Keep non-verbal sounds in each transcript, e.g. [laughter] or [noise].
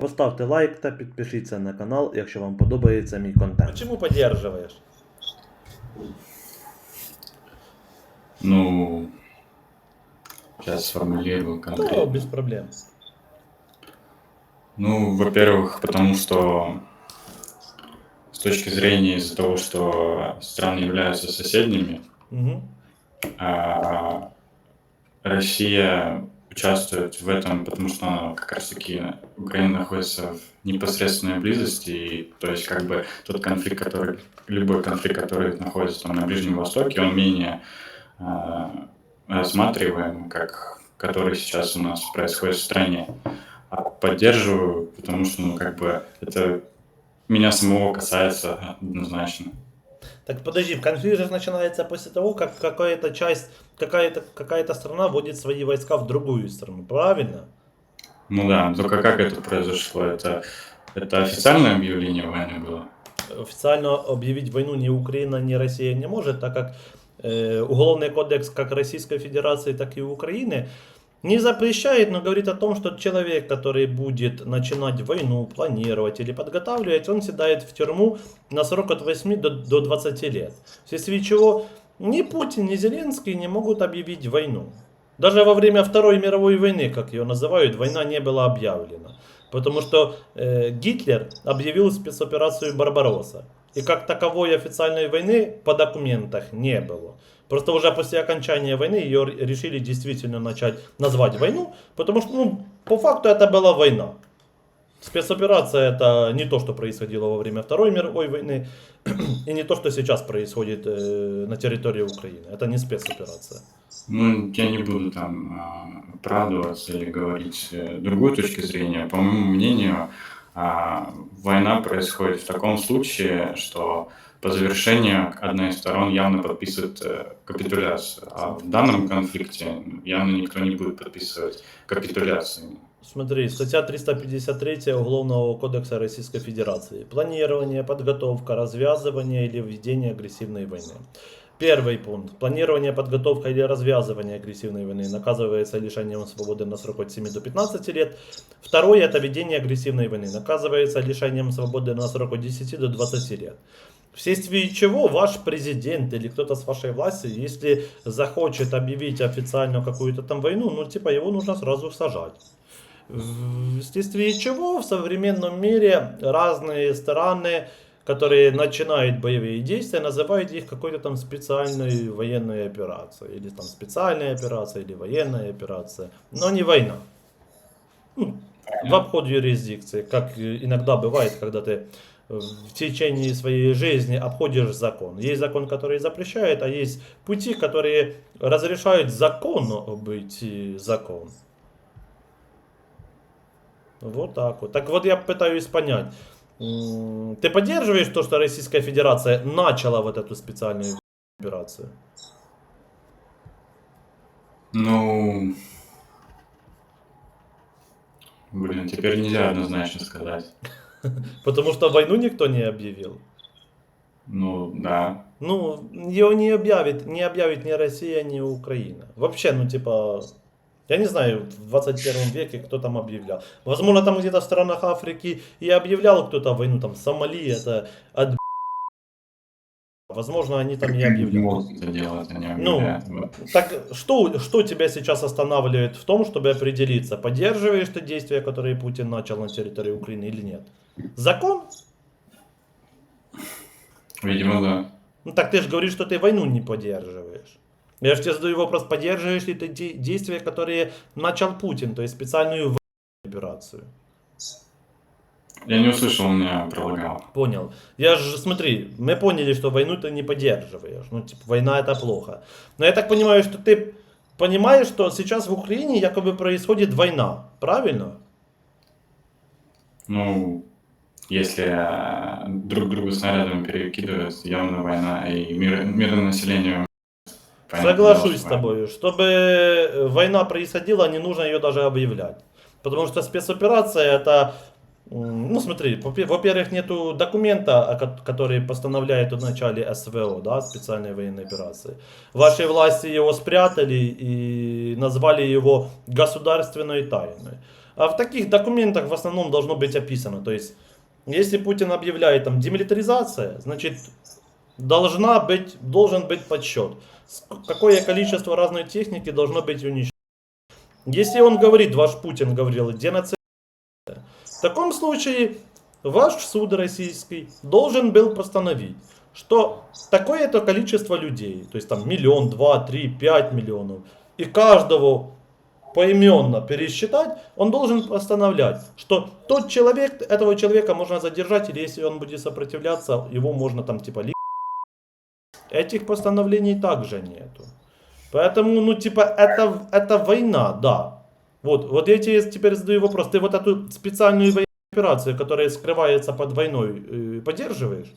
Поставте лайк та підпишіться на канал, якщо вам подобається мій контент. Почему поддерживаешь? Ну, сейчас сформулирую Да, конкретно. без проблем. Ну, во-первых, потому что с точки зрения из-за того, что страны являются соседними, Мгм. а Россия участвует в этом, потому что как раз-таки Украина находится в непосредственной близости, и, то есть как бы тот конфликт, который любой конфликт, который находится там на Ближнем Востоке, он менее а, рассматриваем, как который сейчас у нас происходит в стране. А поддерживаю, потому что, ну, как бы, это меня самого касается однозначно. Так подожди, конфликт начинается после того, как какая-то часть, какая-то какая страна вводит свои войска в другую страну, правильно? Ну да, только как это произошло? Это, это официальное объявление войны было? Официально объявить войну ни Украина, ни Россия не может, так как э, Уголовный кодекс как Российской Федерации, так и Украины не запрещает, но говорит о том, что человек, который будет начинать войну, планировать или подготавливать, он седает в тюрьму на срок от 8 до, до 20 лет. Вследствие чего ни Путин, ни Зеленский не могут объявить войну. Даже во время Второй мировой войны, как ее называют, война не была объявлена. Потому что э, Гитлер объявил спецоперацию Барбаросса. И как таковой официальной войны по документах не было. Просто уже после окончания войны ее решили действительно начать назвать войну, потому что ну, по факту это была война. Спецоперация это не то, что происходило во время Второй мировой войны, [clears throat] и не то, что сейчас происходит э, на территории Украины. Это не спецоперация. Ну, я не буду там а, оправдываться или говорить э, другую точку зрения. По моему мнению, а, война происходит в таком случае, что по завершению одна из сторон явно подписывает э, капитуляцию. А в данном конфликте явно никто не будет подписывать капитуляции. Смотри, статья 353 Уголовного кодекса Российской Федерации. Планирование, подготовка, развязывание или введение агрессивной войны. Первый пункт. Планирование, подготовка или развязывание агрессивной войны наказывается лишением свободы на срок от 7 до 15 лет. Второе это ведение агрессивной войны наказывается лишением свободы на срок от 10 до 20 лет. Вследствие чего ваш президент или кто-то с вашей власти, если захочет объявить официально какую-то там войну, ну типа его нужно сразу сажать. Вследствие чего в современном мире разные страны, которые начинают боевые действия, называют их какой-то там специальной военной операцией. Или там специальная операция, или военная операция. Но не война. Ну, в обход юрисдикции, как иногда бывает, когда ты в течение своей жизни обходишь закон. Есть закон, который запрещает, а есть пути, которые разрешают закону обойти закон. Вот так вот. Так вот я пытаюсь понять. Ты поддерживаешь то, что Российская Федерация начала вот эту специальную операцию? Ну, блин, теперь нельзя однозначно сказать. [laughs] Потому что войну никто не объявил. Ну, да. Ну, ее не объявит, не объявит ни Россия, ни Украина. Вообще, ну типа, я не знаю, в 21 веке кто там объявлял. Возможно, там где-то в странах Африки и объявлял кто-то войну, там Сомали, это от Возможно, они там не это делать, они Ну, объявляют. Так что, что тебя сейчас останавливает в том, чтобы определиться, поддерживаешь ты действия, которые Путин начал на территории Украины или нет? Закон? Видимо, да. Ну так ты же говоришь, что ты войну не поддерживаешь. Я же тебе задаю вопрос, поддерживаешь ли ты де- действия, которые начал Путин, то есть специальную операцию? Я не услышал, он меня пролагал. Понял. Я же, смотри, мы поняли, что войну ты не поддерживаешь. Ну, типа, война это плохо. Но я так понимаю, что ты понимаешь, что сейчас в Украине якобы происходит война. Правильно? Ну, если э, друг другу снарядами перекидывают, явно война, и мир, мирное население... Соглашусь с тобой. Чтобы э, война происходила, не нужно ее даже объявлять. Потому что спецоперация это... Ну смотри, во- во-первых, нету документа, который постановляет о начале СВО, да, специальной военной операции. Ваши власти его спрятали и назвали его государственной тайной. А в таких документах в основном должно быть описано. То есть, если Путин объявляет там демилитаризация, значит, должна быть, должен быть подсчет. Какое количество разной техники должно быть уничтожено. Если он говорит, ваш Путин говорил, денацизация, в таком случае ваш суд российский должен был постановить, что такое-то количество людей, то есть там миллион, два, три, пять миллионов, и каждого поименно пересчитать, он должен постановлять, что тот человек, этого человека можно задержать, или если он будет сопротивляться, его можно там типа. Этих постановлений также нету. Поэтому, ну, типа, это, это война, да. Вот, вот я тебе теперь задаю вопрос. Ты вот эту специальную военную операцию, которая скрывается под войной, э, поддерживаешь?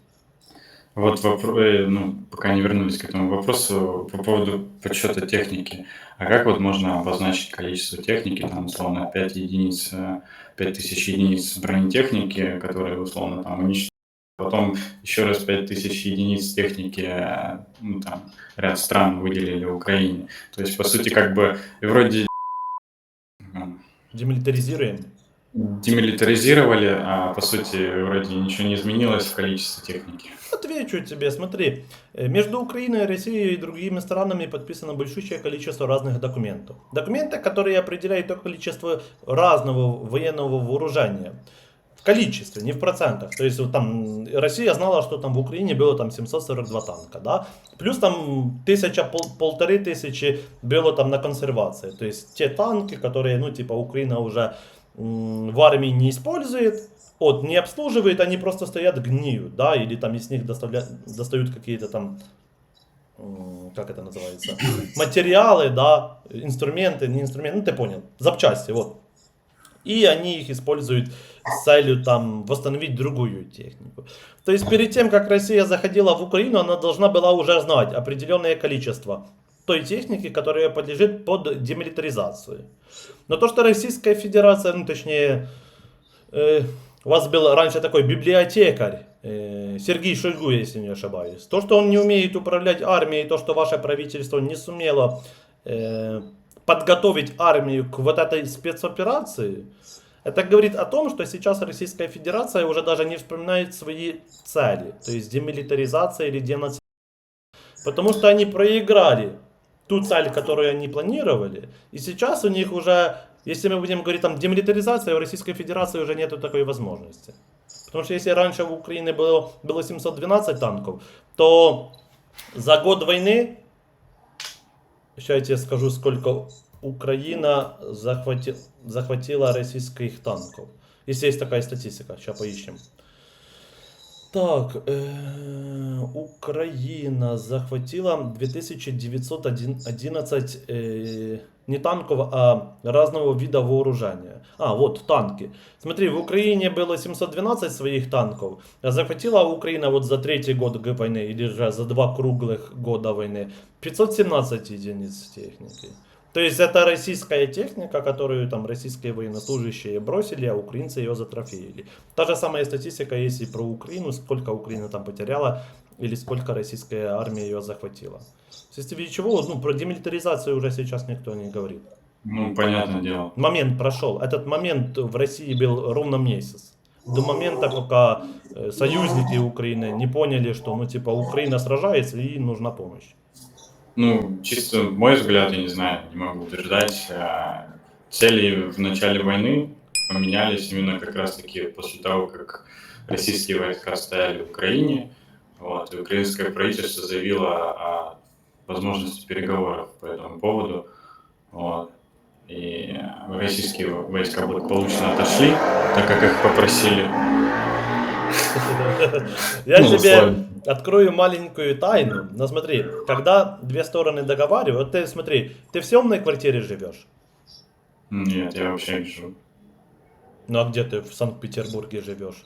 Вот вопро- э, ну, пока не вернулись к этому вопросу, по поводу подсчета техники. А как вот можно обозначить количество техники, там, условно, 5 единиц, э, 5000 единиц бронетехники, которые, условно, там, уничтожены, потом еще раз 5000 единиц техники, э, ну, там, ряд стран выделили Украине. То есть, по сути, как бы, вроде Демилитаризируем. Демилитаризировали, а по сути, вроде ничего не изменилось в количестве техники. Отвечу тебе, смотри, э, между Украиной, Россией и другими странами подписано большущее количество разных документов. Документы, которые определяют то количество разного военного вооружения. В количестве, не в процентах. То есть вот там Россия знала, что там в Украине было там 742 танка, да? Плюс там тысяча, пол, полторы тысячи было там на консервации. То есть те танки, которые, ну типа Украина уже в армии не использует, вот, не обслуживает, они просто стоят, гниют, да, или там из них доставля... достают какие-то там, как это называется, [coughs] материалы, да, инструменты, не инструменты, ну ты понял, запчасти, вот. И они их используют с целью там восстановить другую технику. То есть перед тем, как Россия заходила в Украину, она должна была уже знать определенное количество той техники, которая подлежит под демилитаризацию. Но то, что Российская Федерация, ну точнее, э, у вас был раньше такой библиотекарь, э, Сергей Шойгу, если не ошибаюсь. То, что он не умеет управлять армией, то, что ваше правительство не сумело э, подготовить армию к вот этой спецоперации, это говорит о том, что сейчас Российская Федерация уже даже не вспоминает свои цели, то есть демилитаризация или денацизация. Потому что они проиграли ту цель, которую они планировали. И сейчас у них уже, если мы будем говорить там демилитаризация, у Российской Федерации уже нету такой возможности. Потому что если раньше в Украине было, было 712 танков, то за год войны, сейчас я тебе скажу, сколько Украина захвати, захватила российских танков. Если есть такая статистика, сейчас поищем. Так, э, Украина захватила 2911 э, не танков, а разного вида вооружения. А, вот танки. Смотри, в Украине было 712 своих танков, а захватила Украина вот за третий год г- войны, или же за два круглых года войны, 517 единиц техники. То есть это российская техника, которую там российские военнослужащие бросили, а украинцы ее затрофеили. Та же самая статистика есть и про Украину, сколько Украина там потеряла, или сколько российская армия ее захватила. Вследствие чего, ну, про демилитаризацию уже сейчас никто не говорит. Ну, понятное дело. Момент прошел. Этот момент в России был ровно месяц. До момента, пока э, союзники Украины не поняли, что, ну, типа, Украина сражается и нужна помощь. Ну, чисто мой взгляд, я не знаю, не могу утверждать. а, Цели в начале войны поменялись именно как раз-таки после того, как российские войска стояли в Украине. Вот, и украинское правительство заявило о возможности переговоров по этому поводу. Вот. И российские войска благополучно отошли, так как их попросили. Я Ну, тебе условно. открою маленькую тайну. Но смотри, когда две стороны договаривают, вот ты смотри, ты в съемной квартире живешь. Нет, я вообще не живу. Ну а где ты в Санкт-Петербурге живешь?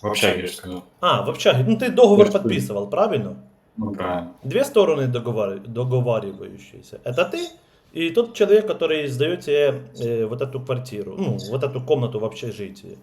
В общаге, я сказал. А, в общаге. Ну ты договор Я подписывал, правильно? Ну, правильно. Две стороны договар- договаривающиеся. Это ты и тот человек, который сдает тебе э, вот эту квартиру, ну, вот эту комнату в общежитии.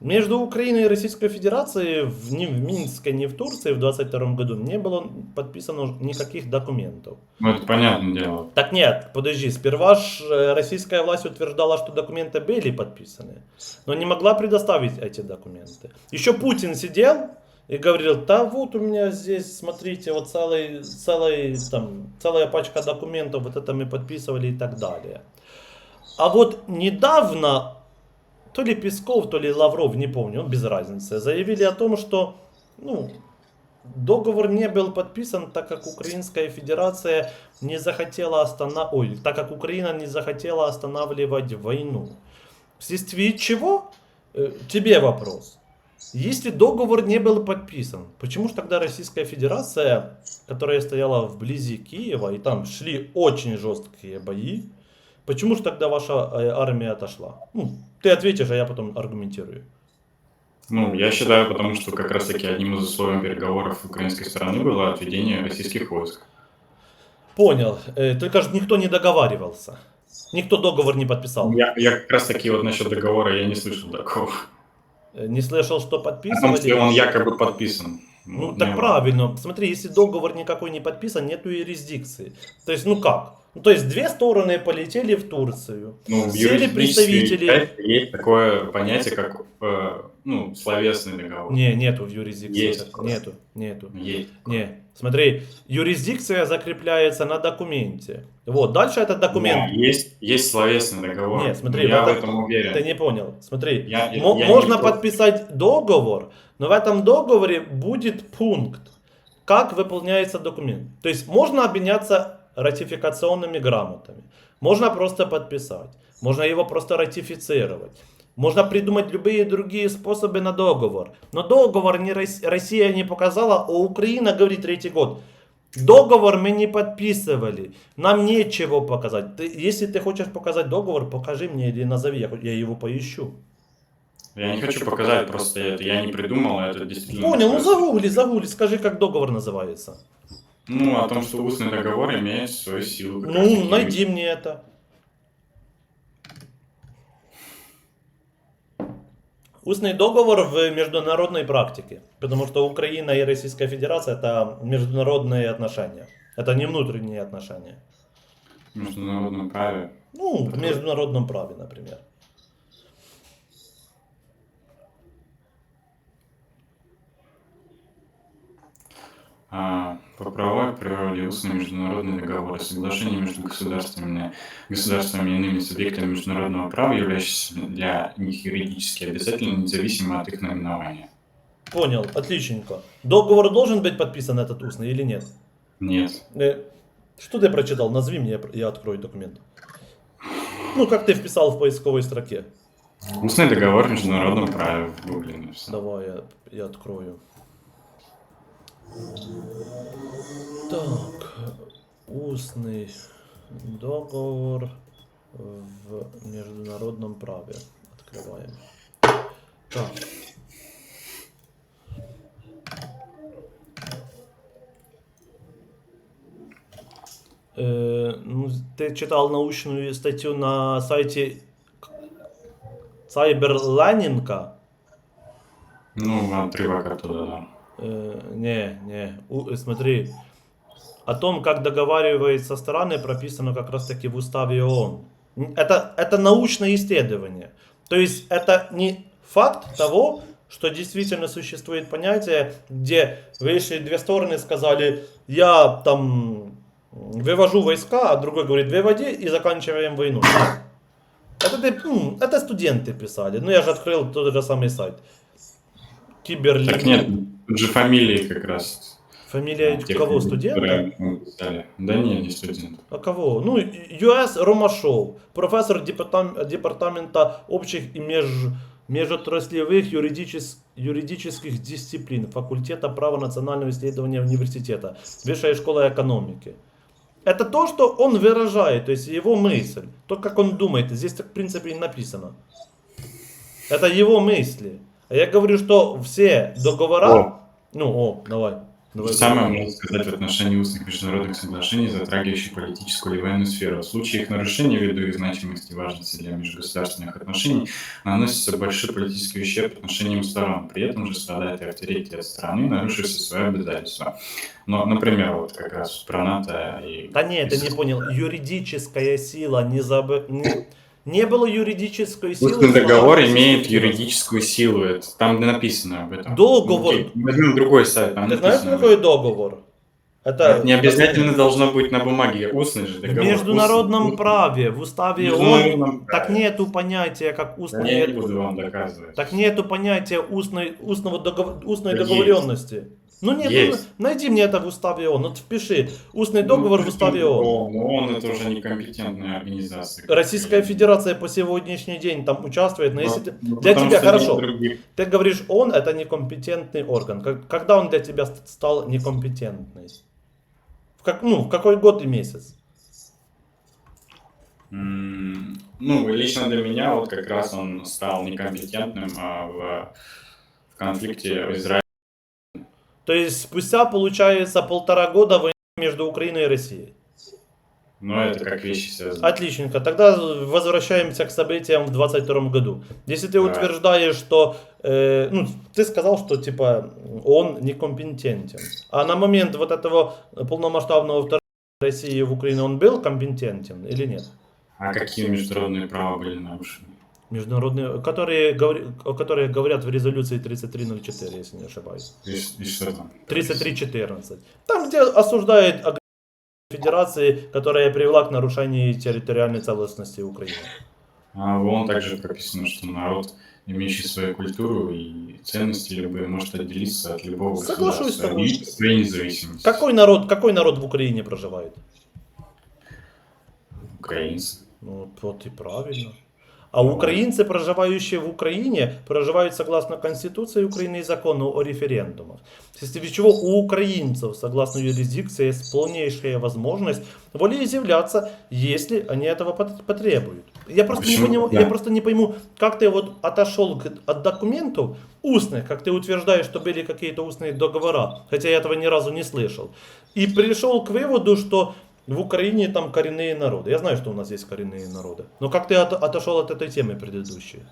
Между Украиной и Российской Федерацией в, ни в Минске, ни в Турции в 22 году не было подписано никаких документов. Ну, это понятное дело. Так нет, подожди, сперва ж э, российская власть утверждала, что документы были подписаны, но не могла предоставить эти документы. Еще Путин сидел и говорил, да вот у меня здесь, смотрите, вот целый, целый, там, целая пачка документов, вот это мы подписывали и так далее. А вот недавно то ли Песков, то ли Лавров, не помню, без разницы, заявили о том, что ну, договор не был подписан, так как Украинская Федерация не захотела останавливать, ой, так как Украина не захотела останавливать войну. Вследствие чего? Э, Тебе вопрос. Если договор не был подписан, почему же тогда Российская Федерация, которая стояла вблизи Киева, и там шли очень жесткие бои, почему же тогда ваша э, армия отошла? Ну, ты ответишь, а я потом аргументирую. Ну, я считаю, потому что как раз-таки одним из условий переговоров украинской стороны было отведение российских войск. Понял. Э, Только же никто не договаривался. Никто договор не подписал. Я, я как раз-таки вот насчет договора я не слышал такого. Э, Не слышал, что том, подписывали. что он якобы подписан. Ну, не так правильно. Смотри, если договор никакой не подписан, нету юрисдикции. То есть, ну как? Ну, то есть, две стороны полетели в Турцию. Ну, Сели представители- есть такое понятие, как э, ну, словесный договор. Не, нету в юрисдикции. Есть. Нету, нету. Есть. Не, смотри, юрисдикция закрепляется на документе. Вот, дальше этот документ. Да, есть, есть словесный договор. Нет, смотри, я в этом- уверен. Ты не понял. Смотри, Я- я- мо- я можно не- подписать договор, но в этом договоре будет пункт, как выполняется документ. То есть можно обменяться ратификационными грамотами, можно просто подписать, можно его просто ратифицировать. Можно придумать любые другие способы на договор. Но договор не Рос- Россия не показала, а Украина говорит третий год. Договор мы не подписывали. Нам нечего показать. Ты- если ты хочешь показать договор, покажи мне или назови, я, я его поищу. Я не хочу показать, просто это я не придумал, это действительно... Понял, ну загугли, загугли, скажи, как договор называется. Ну, о том, что устный договор имеет свою силу. Ну, найди мне это. Устный договор в международной практике. Потому что Украина и Российская Федерация это международные отношения. Это не внутренние отношения. В международном праве. Ну, в международном праве, например. По правовой природе устные международные договоры, соглашения между государствами, государствами и иными субъектами международного права, являющиеся для них юридически обязательными, независимо от их наименования. Понял, отличненько. Договор должен быть подписан этот устный или нет? Нет. Э, Что ты прочитал? Назови мне, я открою документ. Ну, как ты вписал в поисковой строке? Устный договор в международном праве в Гугле написал. Давай я, я открою. Так, устный договор в международном праве. Открываем. Так. Э, ну, ты читал научную статью на сайте Cyberlearning? Ну, отрывок оттуда, да. Э, не, не. У- э, смотри. О том, как договариваются стороны, прописано как раз таки в уставе ООН. Это, это научное исследование. То есть это не факт того, что действительно существует понятие, где вышли две стороны, сказали, я там вывожу войска, а другой говорит, выводи и заканчиваем войну. Это, это студенты писали. Ну, я же открыл тот же самый сайт. Киберлин. Так нет, тут же фамилии как раз. Фамилия тех кого? Студента? Да не, не студент. А кого? Ну, ЮС Ромашов, профессор департам- департамента общих и меж, межотраслевых юридичес- юридических дисциплин факультета права национального исследования университета, Высшая школа экономики. Это то, что он выражает, то есть его мысль, то, как он думает. Здесь так, в принципе, и написано. Это его мысли. А я говорю, что все договора... О. Ну, о, давай. То же самое можно сказать в отношении устных международных соглашений, затрагивающих политическую или военную сферу. В случае их нарушения, ввиду их значимости и важности для межгосударственных отношений, наносится большой политический ущерб отношениям сторон. При этом же страдает и авторитет страны, нарушившей свои обязательства. Но, например, вот как раз про НАТО и... Да нет, ты не понял. Юридическая сила не забы... Не, было юридической силы. Устный в договор имеет юридическую силу. Это там написано об этом. Договор. Возьмем другой сайт. Там Ты знаешь, что такое договор? Это этом. Не обязательно должно быть на бумаге. Устный же в договор. международном Устный. праве, в уставе В ООН, так нету понятия, как Да устная... я не буду вам доказывать. Так нету понятия устной, устного договор, устной Есть. Ну нет, ну, Есть. найди мне это в уставе ООН, вот впиши устный договор в уставе ООН. Ну, ООН это уже некомпетентная организация. Российская Федерация по сегодняшний день там участвует, но если ты, Ну, для тебя хорошо. ты говоришь он, это некомпетентный орган. Как- Когда он для тебя ст- стал некомпетентный? В, как, ну, в какой год и месяц? Ну, лично для меня вот как раз он стал некомпетентным а, в, в конфликте Израиля. То есть спустя, получается, полтора года войны между Украиной и Россией. Но это как вещи связаны. Отличненько. Тогда возвращаемся к событиям в 22 году. Если ты Давай. утверждаешь, что... э, ну, ты сказал, что, типа, он некомпетентен. А на момент вот этого полномасштабного вторжения России в Украину он был компетентен или нет? А какие международные права были нарушены? Международные, которые, о которых говорят в резолюции 3304, если не ошибаюсь. И, и что там? 3314. Там, где осуждает агрессию Федерации, которая привела к нарушению территориальной целостности Украины. А в ООН также прописано, что народ, имеющий свою культуру и ценности любые, может отделиться от любого Соглашусь с государства тобой. и своей независимости. Какой народ, какой народ в Украине проживает? Украинцы. Ну, вот и правильно. А украинцы, проживающие в Украине, проживают согласно Конституции Украины и закону о референдумах. Вследствие чего у украинцев, согласно юрисдикции, есть полнейшая возможность волеизъявляться, если они этого пот- потребуют. Я просто, не, Да. я просто не пойму, как ты вот отошел от документов устных, как ты утверждаешь, что были какие-то устные договора, хотя я этого ни разу не слышал, и пришел к выводу, что в Украине там коренные народы. Я знаю, что у нас есть коренные народы. Но как ты от- отошел от этой темы предыдущей?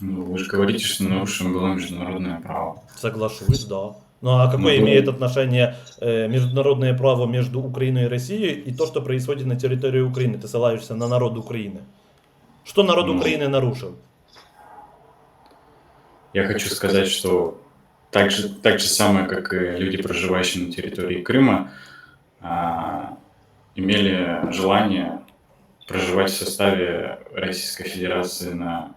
Ну, вы же говорите, что нарушено было международное право. Соглашусь, да. Ну а какое Ну, имеет отношение э, международное право между Украиной и Россией и то, что происходит на территории Украины? Ты ссылаешься на народ Украины. Что народ Ну. Украины нарушил? Я хочу сказать, что так же, так же самое, как и люди, проживающие на территории Крыма, а, имели желание проживать в составе Российской Федерации на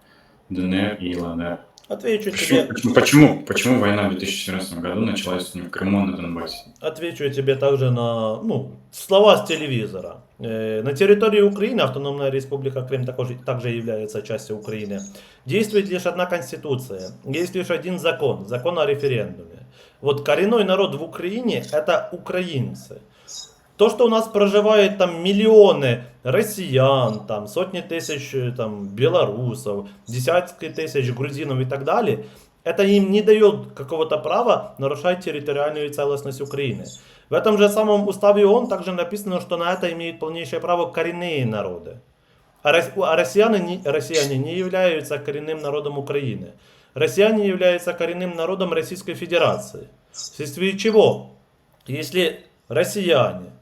ДНР и ЛНР. Отвечу Почему, тебе, почему, почему, почему война в 2014 году началась не в Крыму, а на Донбассе? отвечу тебе также на ну, слова с телевизора. Э, на территории Украины Автономная Республика Крым також, также является частью Украины. Действует лишь одна конституция, есть лишь один закон, закон о референдуме. Вот коренной народ в Украине это украинцы. То, что у нас проживает там миллионы россиян, там сотни тысяч э, там, белорусов, десятки тысяч грузинов и так далее, это им не дает какого-то права нарушать территориальную целостность Украины. В этом же самом уставе ООН также написано, что на это имеют полнейшее право коренные народы. А, а россияне, не, россияне не являются коренным народом Украины. Россияне являются коренным народом Российской Федерации. Вследствие чего? Если россияне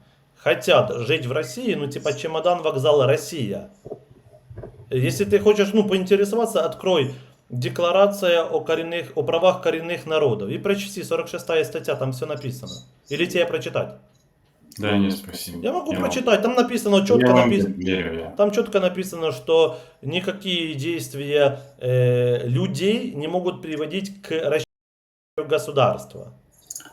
хотят жить в России, ну типа чемодан, вокзал, Россия. Если ты хочешь, ну, поинтересоваться, открой Декларация о, коренных, о правах коренных народов. И прочти, 46 статья, там все написано. Или тебе прочитать? Да, нет, спасибо. Я могу вам- прочитать, там написано, четко я написано. я. Там четко написано, что никакие действия э, людей не могут приводить к расчету государства.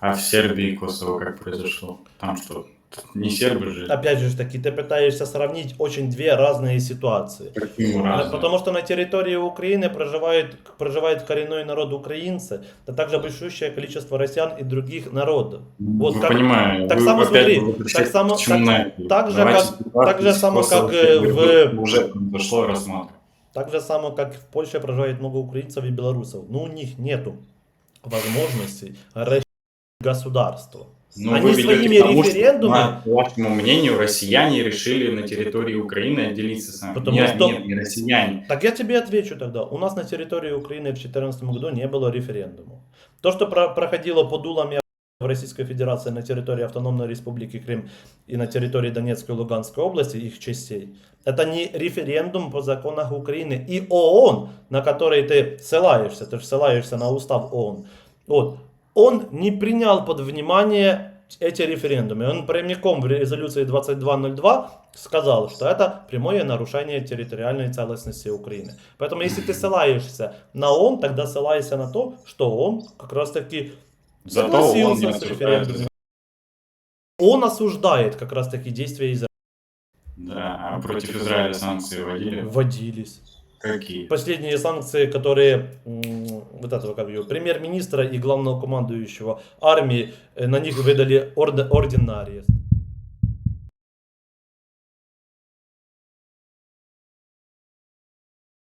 А в Сербии и Косово как произошло? Там что? Не сербы же? Опять же таки, ты пытаешься сравнить очень две разные ситуации. Почему Да, разные? Потому что на территории Украины проживает, проживает коренной народ украинцы, а также большущее количество россиян и других народов. Вот Вы как- понимаете, так вы само смотри, так само- так- так же, Давайте как- так же само, как, э, в- Уже произошло рассматривать. Так же само, как в Польше проживает много украинцев и белорусов. Но у них нету возможности расчет государству. Ну, Они своими тому, что, референдумами- по вашему мнению, россияне решили на территории Украины отделиться сами. Потому нет, что- нет, не россияне. Так я тебе отвечу тогда. У нас на территории Украины в 2014 году не было референдума. То, что про- проходило под дулами в Российской Федерации на территории Автономной Республики Крым и на территории Донецкой и Луганской области, их частей, это не референдум по законах Украины. И ООН, на который ты ссылаешься, ты же ссылаешься на устав ООН, вот, он не принял под внимание эти референдумы. Он прямиком в резолюции 2202 сказал, что это прямое нарушение территориальной целостности Украины. Поэтому если ты ссылаешься на ООН, тогда ссылайся на то, что ООН как раз таки он согласился с референдумом. Он осуждает как раз таки действия Израиля. Да, а против Израиля санкции вводили? Вводились. Какие? Последние санкции, которые вот этого как ее, премьер-министра и главного командующего армии, э, на них выдали орде- орден на арест.